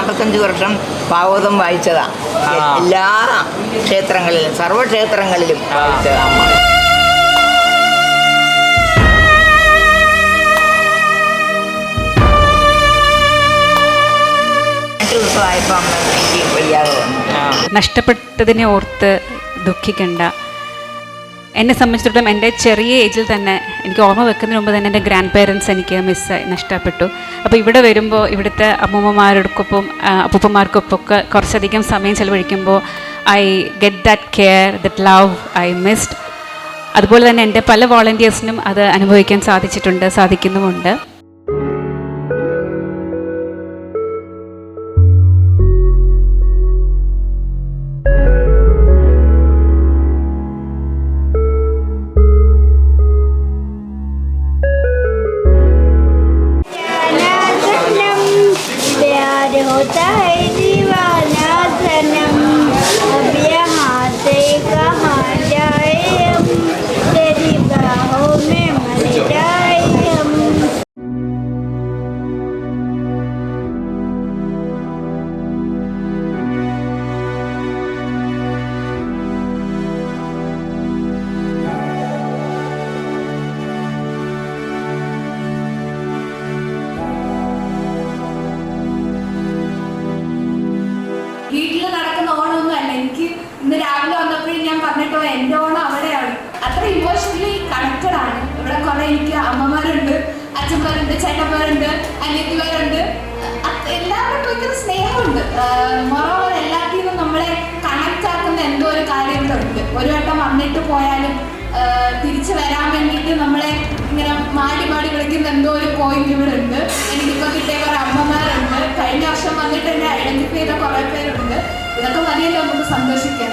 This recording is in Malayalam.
നാൽപ്പത്തഞ്ച് വർഷം ഭാഗവതം വായിച്ചതാണ് എല്ലാ ക്ഷേത്രങ്ങളിലും സർവക്ഷേത്രങ്ങളിലും വായിച്ചതാണ് അമ്മ. എട്ട് ദിവസമായപ്പോൾ എനിക്ക് വയ്യാതെ നഷ്ടപ്പെട്ടതിനെ ഓർത്ത് ദുഃഖിക്കണ്ട. എന്നെ സംബന്ധിച്ചിടത്തോളം എന്റെ ചെറിയ ഏജിൽ തന്നെ എനിക്ക് ഓർമ്മ വെക്കുന്നതിന് മുമ്പ് തന്നെ എന്റെ ഗ്രാൻഡ് പേരൻസ് എനിക്ക് മിസ് നഷ്ടപ്പെട്ടു. അപ്പോൾ ഇവിടെ വരുമ്പോൾ ഇവിടുത്തെ അമ്മൂമ്മമാരോടൊപ്പം അപ്പൂപ്പന്മാർക്കൊപ്പം ഒക്കെ കുറച്ചധികം സമയം ചെലവഴിക്കുമ്പോൾ I get that care that love I missed അതുപോലെ തന്നെ എന്റെ പല വോളണ്ടിയേഴ്സിനും അത് അനുഭവിക്കാൻ സാധിച്ചിട്ടുണ്ട് സാധിക്കുന്നുമുണ്ട്. With that, ചേട്ടന്മാരുണ്ട് അനിയത്തിമാരുണ്ട്. എല്ലാവരും ഭയങ്കര സ്നേഹമുണ്ട്. മൊറോവർ എല്ലാത്തിനും നമ്മളെ കണക്ട് ആക്കുന്ന എന്തോ ഒരു കാര്യം ഒരു വട്ടം വന്നിട്ട് പോയാലും തിരിച്ചു വരാൻ വേണ്ടിയിട്ട് നമ്മളെ ഇങ്ങനെ മാടി മാടി വിളിക്കുന്ന എന്തോ ഒരു പോയിന്റ് ഇവിടെ ഉണ്ട് എനിക്കിപ്പോൾ കിട്ടിയ കുറെ അമ്മമാരുണ്ട്. കഴിഞ്ഞ വർഷം വന്നിട്ട് എന്നെ ഐഡന്റിഫൈ ചെയ്ത കുറെ പേരുണ്ട്. ഇതൊക്കെ മതിയല്ലോ നമുക്ക് സന്തോഷിക്കാം.